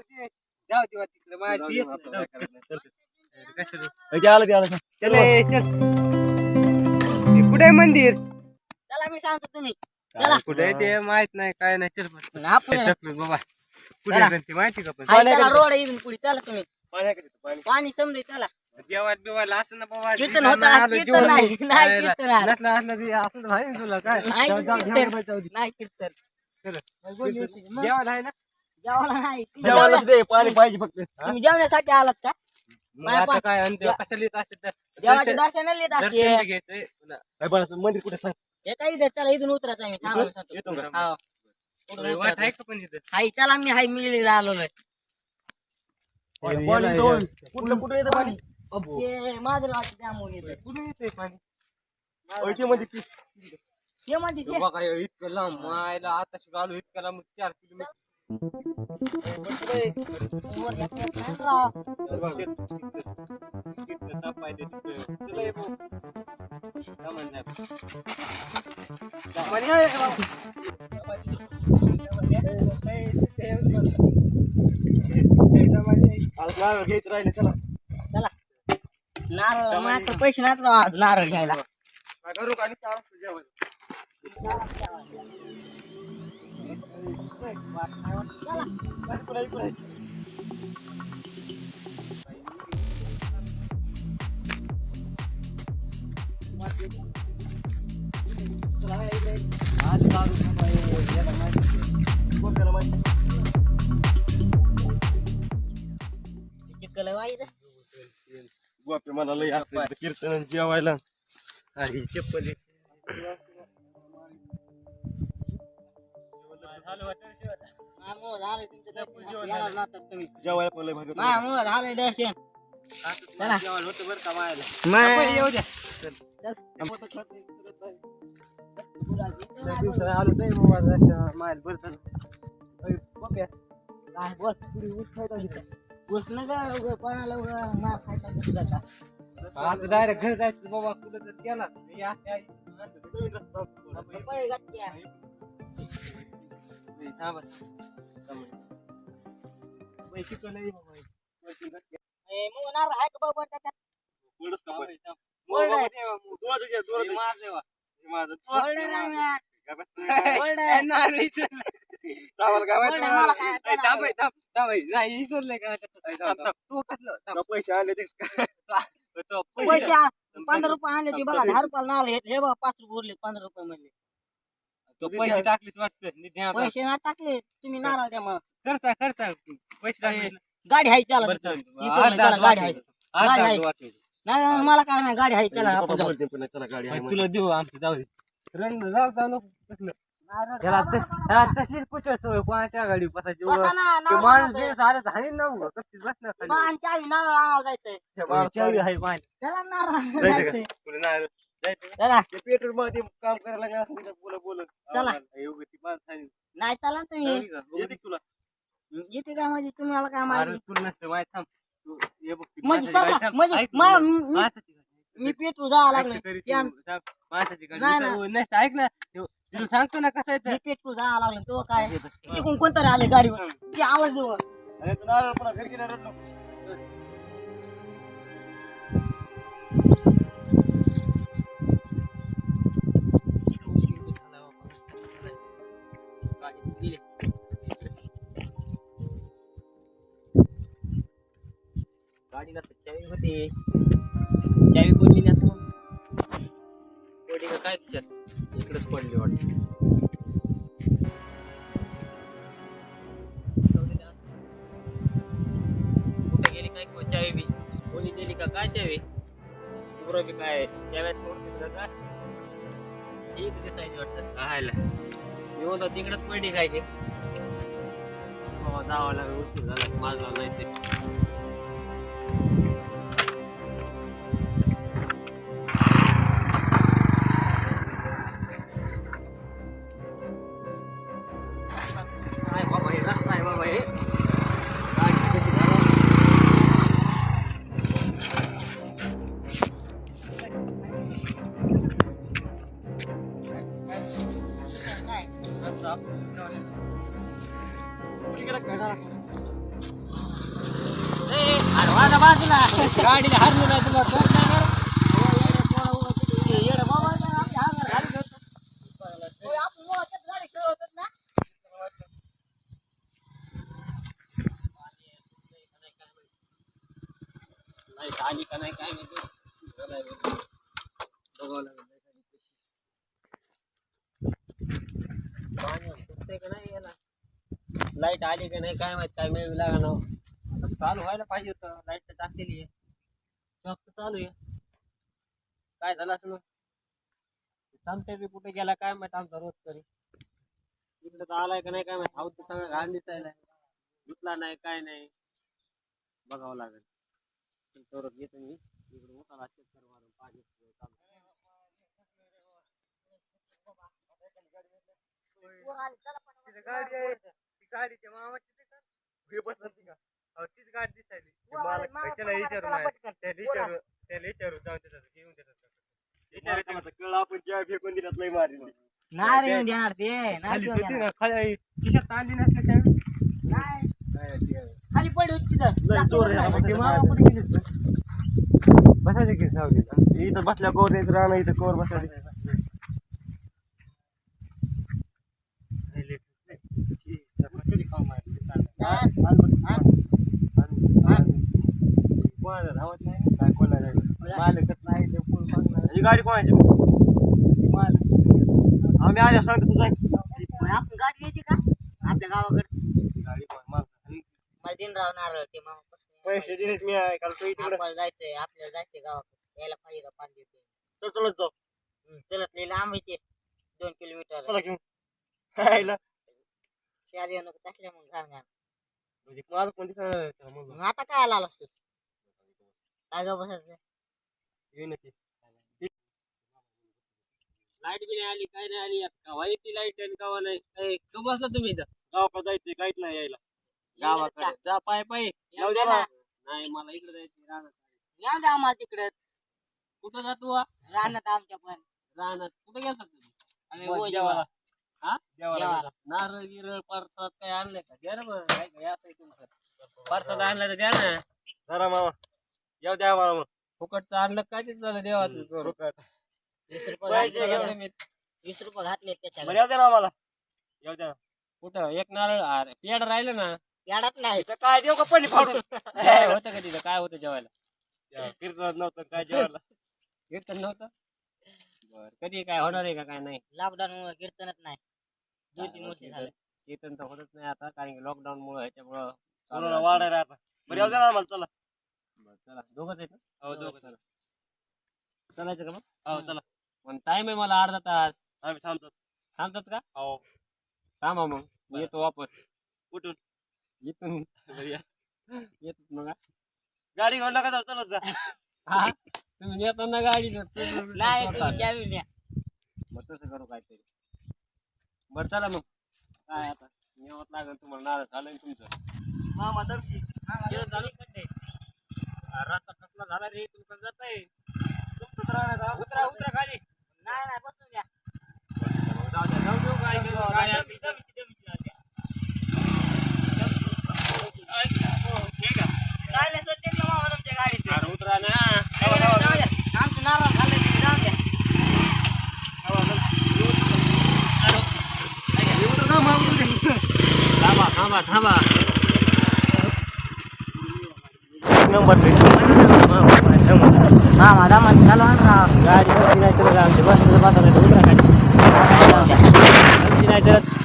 जाऊ दे तिकडे. माहिती नाही, कुठे आहे मंदिर? चला मी सांगतो तुम्ही. चला. कुठे आहे ते माहीत नाही काय नाही. चल आपण बाबा. कुठे ते माहिती का पण? रोड आहे पुढे. चला तुम्ही. पाणी. समजे चला. जेवायला बिवायला असं ना बाबा कीर्तन होतं, नाही कीर्तन जेवण नाही, नाही. नाही. कीर्तन असलं ते असं तर आहे तुला काय? नाही कीर्तन. नाही जेवायला आहे ना? जेवायला नाही तुम्ही जेवायला जेवण्या- दे पाणी पाहिजे फक्त तुम्ही जेवण्यासाठी आलात का मग आता पा- काय आणि ते कशाला येत असते तर देवाचे दर्शन दर्शन येत असते बी घ्यायचंय पुन्हा. काय बनायचं मंदिर कुठे सांग हे काही इथं चला इथून उतरायचं आम्ही थांबा, मी सांगतो. येतो का? हो. इथून वाट उतरायचं. आहे का पण इथं हाय चला मी हाय मिलीला आलो पाणी जवळ. कुठलं कुठं येतं पाणी माझं वाटतं त्यामुळे येतं. कुठून येते पाणी ओय, ते मध्ये ती- ते म्हणते ते. बघा हे इतकं लांब मायला आता आलो इतकं लांब चार किलोमीटर नारळ घ्यायचं राहिले चला. चला नारळ माझ्याकडे पैसे नाहीत आज नारळ घ्यायला असतं इथं कीर्तन जेवायला. आणि चप्पल. जेवायला पण लय भारी होतं. मामो झालंय दर्शन चला जेवण होतं बरं का मायला माय- आपण येऊ द्या लय दिवसानं आलो नाही बाबा रस्त्या मायला बरं झालं. अय, बघ्या. काय बोल घुसणं का उगा कोणाला उगा मार खायचा घुसू जाता. आता डायरेक्ट घरी जायचं बाबा कुठं तर केला मी अशी आई म्हणतो, तुम्ही रस्ता बघा. पपई गट्टी आहे. थांबा. थांबा. बाई, शिकवलं नाही हे. आहे का बाबा त्याच्यात? एवढंच का थांबा, पण? थांबा. बोल बाबा, रे. देवा, मग. दोघं घे, दोघं हे घे. माझं आहे वा. हे माझं. बोल रे राम यार. काय बसतं? बोल रे. काय नारळ इथं? चावल काय बोल माहिती रे, मला? मला काय ए, थांब, ए, थांब, थांब, ए. नाही, विसरलंय का? थांब, थांब, थांब. तू कसलं? थांब. तुला पैसे आले ते तो पैसे आ- पंधरा रुपये आणले ते बघा दहा रुपयाला घेतले हे बघा पाच रुपये उरले पंधरा रुपये म्हणले तो पैसे टाकलेच वाटतं. पैसे ना टाकले. तुम्ही नारळ द्या मग. खर्चा खर्चा. पैसे टाकले गाडी आहे त्याला. गाडी आहे. गाडी आहे. नाही मला काय नाही गाडी आहे आणि तुला देऊ आमचं जाऊ दे. रन जाऊ जाऊ नको त्याला त्याला तसलीच कुचळ सवय कोणाच्या गाडी बसायची माणूस. दिवस आलं तर हाणीन ना उगा. कसलीच बसणार चावी नारळ आणावं जायचंय. चावी आहे पाणी. त्याला नारळ का? का? चला पेट्रोलमध्ये काम करायला लागलं असं तिथं बोलत बोलत चला. उगाच ती माणसं आहे. नाही चला ना तुम्ही का? येते का तुला येते काय म्हणजे तुम्ही मला काय माहिती तुला नसतं माहीत थांब तू हे बघ ती म्हणजे माणसाची थांब. म्हणजे ऐक मा- ना. मी- माणसाची गाडी. मी पेट्रोल जावं लागलं तरी तू थांब. माणसाची गाडी नाही, इथं नाही. नसतं. ऐक ना तो- तुला सांगतो ना कसं आहे ते. मी पेट्रोल जावं लागलं तो काय तिकडून कोणतरी आले गाडीवर ते आवाज देऊ अरे तू नारळ पुन्हा घरी गेल्यावर रडू तर चावी कोण असं पडली का काय तिच्यात इकडेच पडली वाटत. कुठे गेली काय को चावी बी? कोणी दिली का? काय चावी? पुरं बी काय? चाव्यात मोड दिलं का? ही दिसायची वाटतं. कायला होतो तिकडच पडली काय ते हो जावं लागेल उशीर झाला माझला जायचं. गाडीला हरलं नाही तुला कळत का नाही आली का नाही काय माहिती. बघावं लागेल का नाही याला लाइट आली का नाही काय माहीत काय मिळवी लागणार आता चालू व्हायला पाहिजे होतं. लाइट टाकलेली आहे तर चालू आहे. काय झालं असं थांबते बी कुठे गेला, काय माहित? आमचा रोज तरी. इकडे तर आलाय का नाही, काय माहित? हाऊस सगळं घाण दिसायला धुतला नाही, काय नाही. बघावं लागेल. तेवढं घेतो मी. इकडे मोठा चक्कर मारून पाणी गाडी गाडीच्या मामाची ते का? बसलं ती का? तीच गाडी दिसायली. ते मालक त्याला विचारू नाही त्याला विचारू त्याला विचारू जाऊ त्याचं घेऊन देतात कळ आपण जेव्हा फेकून दिलात लय मारी नाही रे देणार ते. नाही खाली देऊन होती देणार. ना खाली खिशात तांदी नाही. काय. खाली पडली होती तिथं. जोर गेले बसायचे की सावलीत इथं बसल्या कोर द्यायचं राहणं इथं कोर बसायचं? ही गाडी कोणाची? आम्ही आल्या सांगतो तुझा. आपण गाडी घ्यायची का? आपल्या गावाकडे. गाडी कोण? मागं. मला दिन राहणार ते मामा पैसे दिलेत मी आहे काल तू तिकडे आपल्याला जायचंय आपल्याला जायचंय गावाकडे. यायला पाहिजे का पाणी देते चल चलत जाऊ. चलत लई लांब आहे ते. दोन किलोमीटर. चला घेऊन. शादी नको तसल्या मग घाण घाण. म्हणजे कोणती मग मग आता काय आला असतो काय ग बसायचं की लाइट बी नाही आली काय नाही आली. कवा येते लाइट आणि कवा नाही. ए, का बसला तुम्ही इथं. गावाकडे जायचं काहीच नाही यायला. गावाकडे. जा पाय पाय. येऊ द्या ना. नाही मला इकडे जायचं राहणार येऊ द्या आम्हाला तिकडे. कुठं जातो हा? राहण्यात आमच्या पण. राहणार कुठे गेलता तुम्ही? आम्ही बस गोल. हा? नारळ गिरळ परसाद काय आणलंय का? द्या ना मग काय काय तुमचं? परसाद आणलं तर द्या ना. जरा मामा. येऊ द्या मला मग. फुकटचं आणलं काय ते झालं देवाचं करू. वीस रुपये घातले? का? वीस रुपये घातले बरं त्याच्या येऊ द्या ना आम्हाला. येऊ द्या. कुठं? एक नारळ? अरे पेड राहिलं ना. याडात नाही. इथं काय देऊ का पाणी फाडून? काय होतं का तिथं? काय होतं जेवायला? फिरत नव्हतं काय जेवायला. कीर्तन नव्हतं? बर कधी काय होणार आहे का काय नाही? लॉकडाऊन मुळे कीर्तनच नाही. दोन तीन वर्ष झाले. कीर्तन तर होतच नाही आता कारण की लॉकडाऊन मुळे ह्याच्यामुळं कोरोना. वाढायला आता. बरं येऊ द्या ना आम्हाला चला. चला दोघच आहेत ना हो दोघं चला. चलायचं का मग? हो चला. पण टाइम आहे मला अर्धा तास. आम्ही थांबतो. थांबतात का? हो. थांबा मग मी येतो वापस. कुठून? इथून. या. येतो मग हा. गाडी घेऊन नका जाऊ चलत जा. हा? तुम्ही येताना गाडी नाही तुम्ही न्या. मग तसं करू काहीतरी. बरं चला मग. काय आता? नेवत लागेल तुम्हाला नारळ झालं तुमचं. मामा दमशी जेवण झालं रस्ता कसला झाला रे? तुमचं जात आहे उतरा उतरा खाली. नाही नाही बसून द्या. जाऊ द्या जाऊ देऊ काय करू गाडी आली. राहिले तर ते मामा तुमच्या गाडीत अरे उतरा ना जाऊ द्या. आमचं नारळ खाल्लं तुम्ही जाऊ द्या थांबा थांबा थांबा नंबर दामा चालू आण राव गाडी नाही आमची बस बसा नाही तर